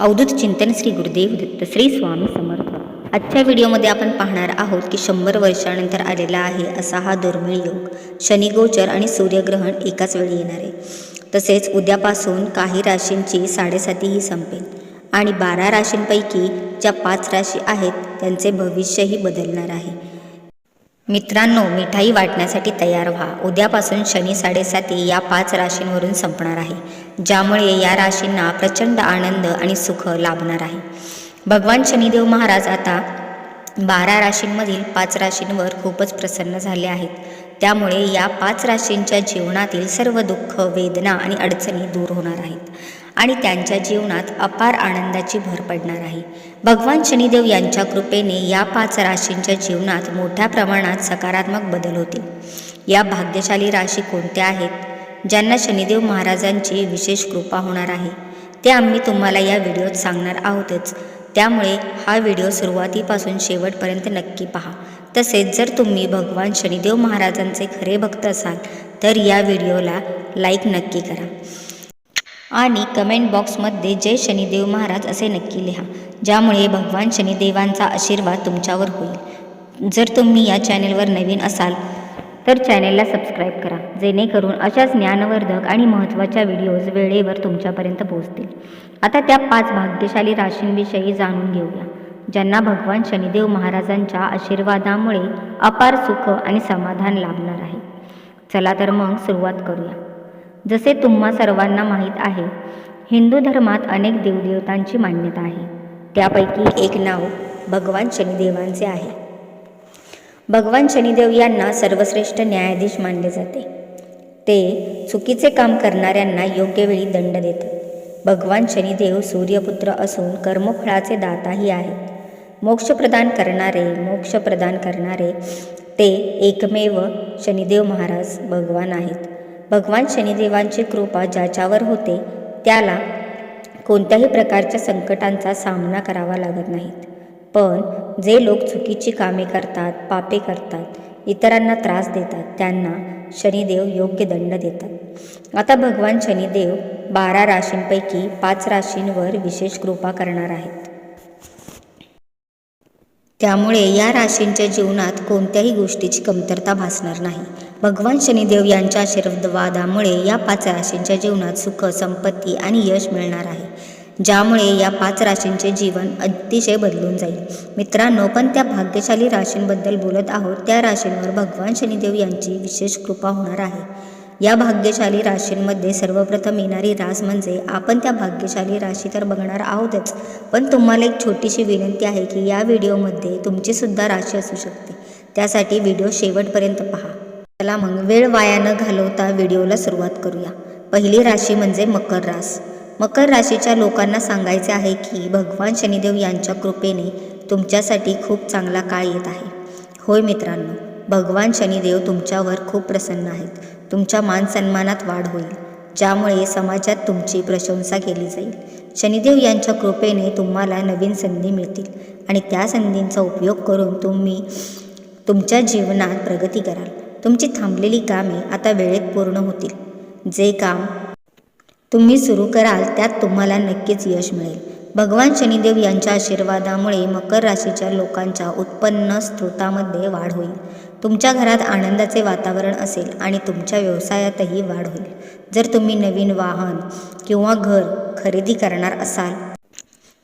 अवधूत चिंतन श्री गुरुदेव दत्त श्री स्वामी समर्थ. आजच्या व्हिडिओमध्ये आपण पाहणार आहोत की शंभर वर्षानंतर आलेला आहे असा हा दुर्मिळ योग. शनिगोचर आणि सूर्यग्रहण एकाच वेळी येणार आहे. तसेच उद्यापासून काही राशींची साडेसातीही संपेल. आणि बारा राशींपैकी ज्या पाच राशी आहेत त्यांचे भविष्यही बदलणार आहे. मित्रांनो मिठाई वाटण्यासाठी तयार व्हा. उद्यापासून शनी साडेसाती या पाच राशींवरून संपणार आहे ज्यामुळे या राशींना प्रचंड आनंद आणि सुख लाभणार आहे. भगवान शनिदेव महाराज आता बारा राशींमधील पाच राशींवर खूपच प्रसन्न झाले आहेत. त्यामुळे या पाच राशींच्या जीवनातील सर्व दुःख वेदना आणि अडचणी दूर होणार आहेत. आणि त्यांच्या जीवनात अपार आनंदाची भर पडणार आहे. भगवान शनिदेव यांच्या कृपेने या पाच राशींच्या जीवनात मोठ्या प्रमाणात सकारात्मक बदल होतील. या भाग्यशाली राशी कोणत्या आहेत? ज्यांना शनिदेव महाराजांची विशेष कृपा होणार आहे. ते आम्ही तुम्हाला या व्हिडिओत सांगणार आहोतच. त्यामुळे हा व्हिडिओ सुरुवातीपासून शेवटपर्यंत नक्की पहा. तसेच जर तुम्ही भगवान शनिदेव महाराजांचे खरे भक्त असाल तर या व्हिडिओला लाईक नक्की करा. आणि कमेंट बॉक्समध्ये जय शनिदेव महाराज असे नक्की लिहा ज्यामुळे भगवान शनिदेवांचा आशीर्वाद तुमच्यावर होईल. जर तुम्ही या चॅनेलवर नवीन असाल तर चॅनेलला सबस्क्राईब करा जेणेकरून अशाच ज्ञानवर्धक आणि महत्त्वाच्या व्हिडिओज वेळेवर तुमच्यापर्यंत पोहोचतील. आता त्या पाच भाग्यशाली राशींविषयी जाणून घेऊया ज्यांना भगवान शनिदेव महाराजांच्या आशीर्वादामुळे अपार सुख आणि समाधान लाभणार आहे. चला तर मग सुरुवात करूया. जसे तुम्हा सर्वांना माहीत आहे. हिंदू धर्मात अनेक देवदेवतांची मान्यता आहे. त्यापैकी एक नाव भगवान शनिदेवांचे आहे. भगवान शनिदेव यांना सर्वश्रेष्ठ न्यायाधीश मानले जाते. ते चुकीचे काम करणाऱ्यांना योग्य वेळी दंड देतात. भगवान शनिदेव सूर्यपुत्र असून कर्मफळाचे दाताही आहेत. मोक्ष प्रदान करणारे मोक्ष प्रदान करणारे ते एकमेव शनिदेव महाराज भगवान आहेत. भगवान शनिदेवांची कृपा ज्याच्यावर होते त्याला कोणत्याही प्रकारच्या संकटांचा सामना करावा लागत नाहीत. पण जे लोक चुकीची कामे करतात पापे करतात इतरांना त्रास देतात त्यांना शनिदेव योग्य दंड देतात. आता भगवान शनिदेव बारा राशींपैकी पाच राशींवर विशेष कृपा करणार आहेत. त्यामुळे या राशींच्या जीवनात कोणत्याही गोष्टीची कमतरता भासणार नाही. भगवान शनिदेव यांच्या आशीर्वादामुळे या पाच राशींच्या जीवनात सुख संपत्ती आणि यश मिळणार आहे. ज्यामुळे या पाच राशींचे जीवन अतिशय बदलून जाईल. मित्रांनो पण त्या भाग्यशाली राशींबद्दल बोलत आहोत त्या राशींवर भगवान शनिदेव यांची विशेष कृपा होणार आहे. या भाग्यशाली राशींमध्ये सर्वप्रथम येणारी रास म्हणजे आपण त्या भाग्यशाली राशी तर बघणार आहोतच पण तुम्हाला एक छोटीशी विनंती आहे की या व्हिडिओमध्ये तुमचीसुद्धा राशी असू शकते. त्यासाठी व्हिडिओ शेवटपर्यंत पहा. चला मग वेळ वाया न घालवता व्हिडिओला सुरुवात करूया. पहिली राशी म्हणजे मकर रास. मकर राशीच्या लोकांना सांगायचे आहे की भगवान शनिदेव यांच्या कृपेने तुमच्यासाठी खूप चांगला काळ येत आहे. होय मित्रांनो भगवान शनिदेव तुमच्यावर खूप प्रसन्न आहेत. तुमच्या मानसन्मानात वाढ होईल. ज्यामुळे समाजात तुमची प्रशंसा केली जाईल. शनिदेव यांच्या कृपेने तुम्हाला नवीन संधी मिळतील आणि त्या संधींचा उपयोग करून तुम्ही तुमच्या जीवनात प्रगती कराल. तुमची थांबलेली कामे आता वेळेत पूर्ण होतील. जे काम तुम्ही सुरू कराल त्यात तुम्हाला नक्कीच यश मिळेल. भगवान शनिदेव यांच्या आशीर्वादामुळे मकर राशीच्या लोकांच्या उत्पन्न स्रोतामध्ये वाढ होईल. तुमच्या घरात आनंदाचे वातावरण असेल आणि तुमच्या व्यवसायातही वाढ होईल. जर तुम्ही नवीन वाहन किंवा घर खरेदी करणार असाल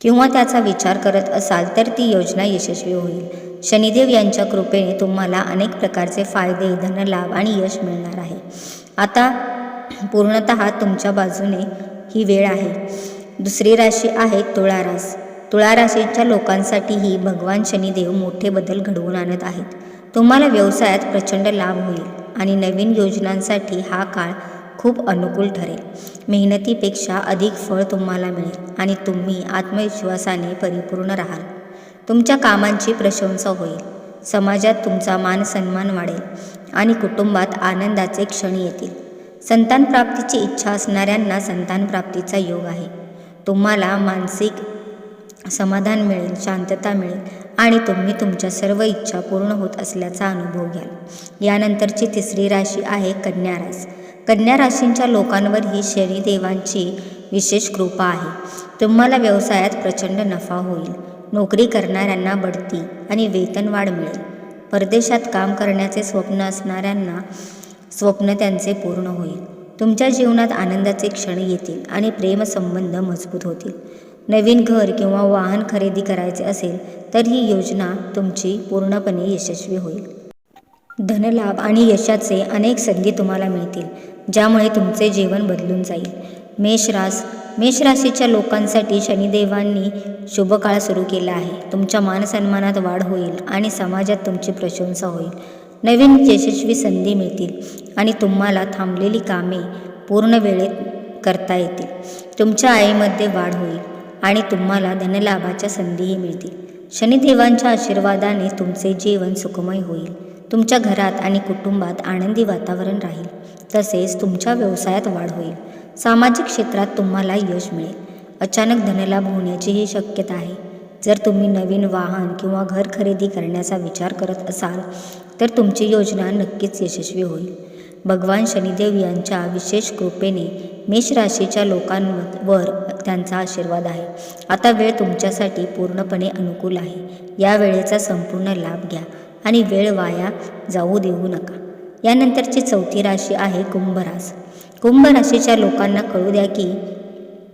किंवा त्याचा विचार करत असाल तर ती योजना यशस्वी होईल. शनिदेव यांच्या कृपेने तुम्हाला अनेक प्रकारचे फायदे धनलाभ आणि यश मिळणार आहे. आता पूर्णत तुमच्या बाजूने ही वेळ आहे. दुसरी राशी आहे तुळा रास. तुळा राशीच्या लोकांसाठीही भगवान शनिदेव मोठे बदल घडवून आणत आहेत. तुम्हाला व्यवसायात प्रचंड लाभ होईल आणि नवीन योजनांसाठी हा काळ खूप अनुकूल ठरेल. मेहनतीपेक्षा अधिक फळ तुम्हाला मिळेल आणि तुम्ही आत्मविश्वासाने परिपूर्ण राहाल. तुमच्या कामांची प्रशंसा होईल. समाजात तुमचा मान सन्मान वाढेल आणि कुटुंबात आनंदाचे क्षण येतील. संतानप्राप्तीची इच्छा असणाऱ्यांना संतानप्राप्तीचा योग आहे. तुम्हाला मानसिक समाधान मिळेल शांतता मिळेल आणि तुम्ही तुमच्या सर्व इच्छा पूर्ण होत असल्याचा अनुभव घ्याल. यानंतरची तिसरी राशी आहे कन्या रास कन्या राशींच्या लोकांवर ही शनिदेवांची विशेष कृपा आहे. तुम्हाला व्यवसायात प्रचंड नफा होईल. नोकरी करणाऱ्यांना बढती आणि वेतनवाढ मिळेल परदेशात काम करण्याचे स्वप्न असणाऱ्यांना स्वप्न त्यांचे पूर्ण होईल. तुमच्या जीवनात आनंदाचे क्षण येतील आणि प्रेमसंबंध मजबूत होतील. नवीन घर किंवा वाहन खरेदी करायचे असेल तर ही योजना तुमची पूर्णपणे यशस्वी होईल. धनलाभ आणि यशाचे अनेक संधी तुम्हाला मिळतील ज्यामुळे तुमचे जीवन बदलून जाईल. मेषरास मेषराशीच्या लोकांसाठी शनिदेवांनी शुभ काळ सुरू केला आहे. तुमच्या मानसन्मानात वाढ होईल आणि समाजात तुमची प्रशंसा होईल. नवीन यशस्वी संधी मिळतील आणि तुम्हाला थांबलेली कामे पूर्ण वेळेत करता येतील. तुमच्या आईमध्ये वाढ होईल आणि तुम्हाला धनलाभाच्या संधीही मिळतील. शनिदेवांच्या आशीर्वादाने तुमचे जीवन सुखमय होईल. तुमच्या घरात आणि कुटुंबात आनंदी वातावरण राहील. तसेच तुमच्या व्यवसायात वाढ होईल. सामाजिक क्षेत्रात तुम्हाला यश मिळेल. अचानक धनलाभ होण्याचीही शक्यता आहे. जर तुम्ही नवीन वाहन किंवा घर खरेदी करण्याचा विचार करत असाल तर तुमची योजना नक्कीच यशस्वी होईल. भगवान शनिदेव यांच्या विशेष कृपेने मेष राशीच्या लोकांवर त्यांचा आशीर्वाद आहे. आता वेळ तुमच्यासाठी पूर्णपणे अनुकूल आहे. या वेळेचा संपूर्ण लाभ घ्या आणि वेळ वाया जाऊ देऊ नका. यानंतरची चौथी राशी आहे कुंभरास. कुंभ राशीच्या लोकांना कळू द्या की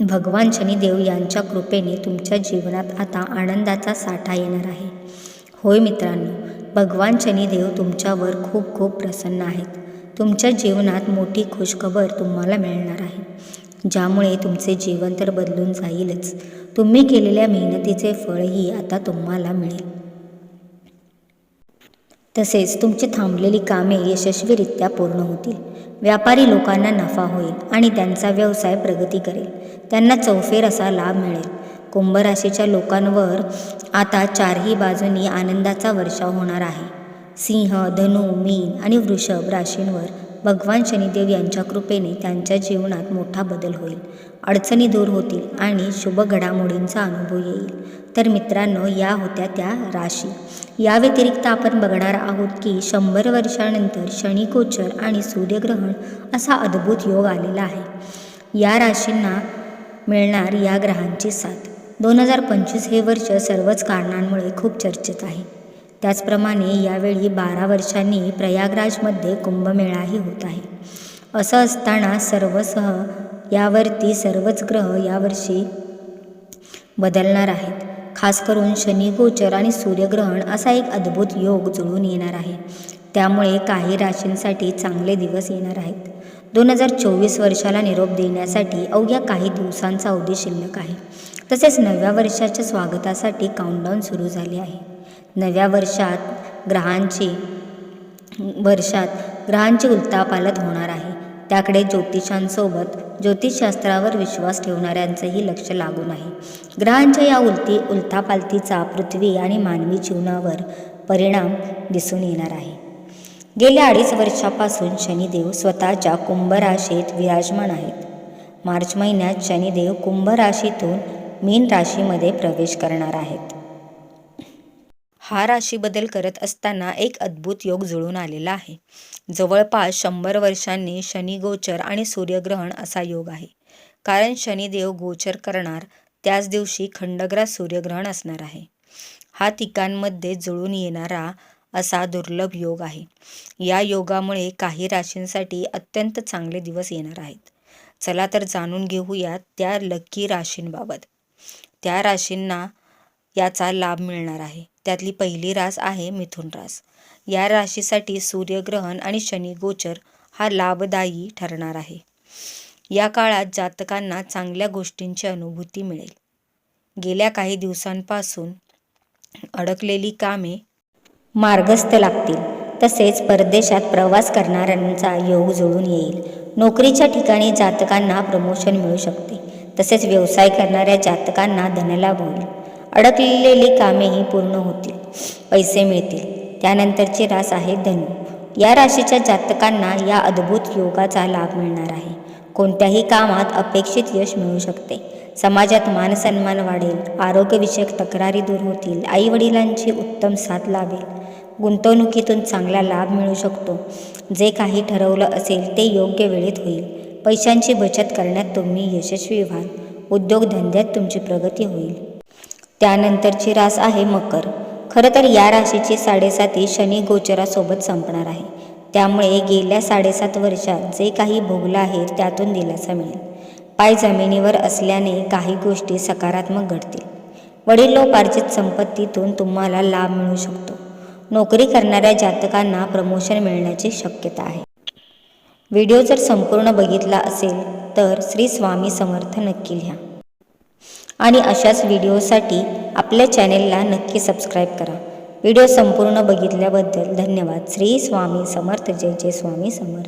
भगवान शनिदेव यांच्या कृपेने तुमच्या जीवनात आता आनंदाचा साठा येणार आहे. होय मित्रांनो भगवान शनिदेव तुमच्यावर खूप खूप प्रसन्न आहेत. तुमच्या जीवनात मोठी खुशखबर तुम्हाला मिळणार आहे. ज्यामुळे तुमचे जीवन तर बदलून जाईलच. तुम्ही केलेल्या मेहनतीचे फळही आता तुम्हाला मिळेल. तसेच तुमची थांबलेली कामे यशस्वीरित्या पूर्ण होतील. व्यापारी लोकांना नफा होईल आणि त्यांचा व्यवसाय प्रगती करेल. त्यांना चौफेर असा लाभ मिळेल. कुंभ राशीच्या लोकांवर आता चारही बाजूनी आनंदाचा वर्षाव होणार आहे. सिंह धनु मीन आणि वृषभ राशींवर भगवान शनिदेव यांच्या कृपेने त्यांच्या जीवनात मोठा बदल होईल. अडचणी दूर होतील आणि शुभ घडामोडींचा अनुभव येईल. तर मित्रांनो या होत्या त्या राशी. या व्यतिरिक्त आपण बघणार आहोत की शंभर वर्षानंतर शनिगोचर आणि सूर्यग्रहण असा अद्भुत योग आलेला आहे. या राशींना मिळणार या ग्रहांची साथ. दोन हजार पंचवीस हे वर्ष सर्वच कारणांमुळे खूप चर्चेत आहे. त्याचप्रमाणे यावेळी बारा वर्षांनी प्रयागराजमध्ये कुंभमेळाही होत आहे. असं असताना सर्वसह यावरती सर्वच ग्रह यावर्षी बदलणार आहेत. खास करून शनी गोचर आणि सूर्यग्रहण असा एक अद्भुत योग जुळून येणार आहे. त्यामुळे काही राशींसाठी चांगले दिवस येणार आहेत. दोन हजार चोवीस वर्षाला निरोप देण्यासाठी अवघ्या काही दिवसांचा अवधी शिल्लक आहे. तसेच नव्या वर्षाच्या स्वागतासाठी काउंटडाऊन सुरू झाले आहे. नव्या वर्षात ग्रहांची वर्षात ग्रहांची उलतापालत होणार आहे. त्याकडे ज्योतिषांसोबत ज्योतिषशास्त्रावर विश्वास ठेवणाऱ्यांचंही लक्ष लागून आहे. ग्रहांच्या या उलती उलथापालथीचा पृथ्वी आणि मानवी जीवनावर परिणाम दिसून येणार आहे. गेल्या अडीच वर्षापासून शनिदेव स्वतःच्या कुंभ राशीत विराजमान आहेत. मार्च महिन्यात शनिदेव कुंभ राशीतून मीन राशीमध्ये प्रवेश करणार आहेत. हा राशीबदल करत असताना एक अद्भुत योग जुळून आलेला आहे. जवळपास शंभर वर्षांनी शनी गोचर आणि सूर्यग्रहण असा योग आहे. कारण शनिदेव गोचर करणार त्याच दिवशी खंडग्रास सूर्यग्रहण असणार आहे. हा तिकांमध्ये जुळून येणारा असा दुर्लभ योग आहे. या योगामुळे काही राशींसाठी अत्यंत चांगले दिवस येणार आहेत. चला तर जाणून घेऊया त्या लकी राशींबाबत. त्या राशींना याचा लाभ मिळणार आहे. त्यातली पहिली रास आहे मिथुन रास. या राशीसाठी सूर्यग्रहण आणि शनी गोचर हा लाभदायी ठरणार आहे. या काळात जातकांना चांगल्या गोष्टींची अनुभूती मिळेल. गेल्या काही दिवसांपासून अडकलेली कामे मार्गस्थ लागतील. तसेच परदेशात प्रवास करणाऱ्यांचा योग जुळून येईल. नोकरीच्या ठिकाणी जातकांना प्रमोशन मिळू शकते. तसेच व्यवसाय करणाऱ्या जातकांना धनलाभ होईल. अडकलेली कामेही पूर्ण होतील. पैसे मिळतील. त्यानंतरची रास आहे धनु. या राशीच्या जातकांना या अद्भुत योगाचा लाभ मिळणार आहे. कोणत्याही कामात अपेक्षित यश मिळू शकते. समाजात मानसन्मान वाढेल. आरोग्यविषयक तक्रारी दूर होतील. आईवडिलांची उत्तम साथ लाभेल. गुंतवणुकीतून चांगला लाभ मिळू शकतो. जे काही ठरवलं असेल ते योग्य वेळेत होईल. पैशांची बचत करण्यात तुम्ही यशस्वी व्हाल. उद्योगधंद्यात तुमची प्रगती होईल. त्यानंतरची रास आहे मकर. खरं तर या राशीची साडेसाती शनी गोचरासोबत संपणार आहे. त्यामुळे गेल्या साडेसात वर्षात जे काही भोगलं आहे त्यातून दिलासा मिळेल. पाय जमिनीवर असल्याने काही गोष्टी सकारात्मक घडतील. वडिलोपार्जित संपत्तीतून तुम्हाला लाभ मिळू शकतो. नोकरी करणाऱ्या जातकांना प्रमोशन मिळण्याची शक्यता आहे. व्हिडिओ जर संपूर्ण बघितला असेल तर श्री स्वामी समर्थ नक्की लिहा. आणि अशाच व्हिडिओसाठी आपल्या चॅनेलला नक्की सबस्क्राईब करा. व्हिडिओ संपूर्ण बघितल्याबद्दल धन्यवाद. श्री स्वामी समर्थ. जय जय स्वामी समर्थ.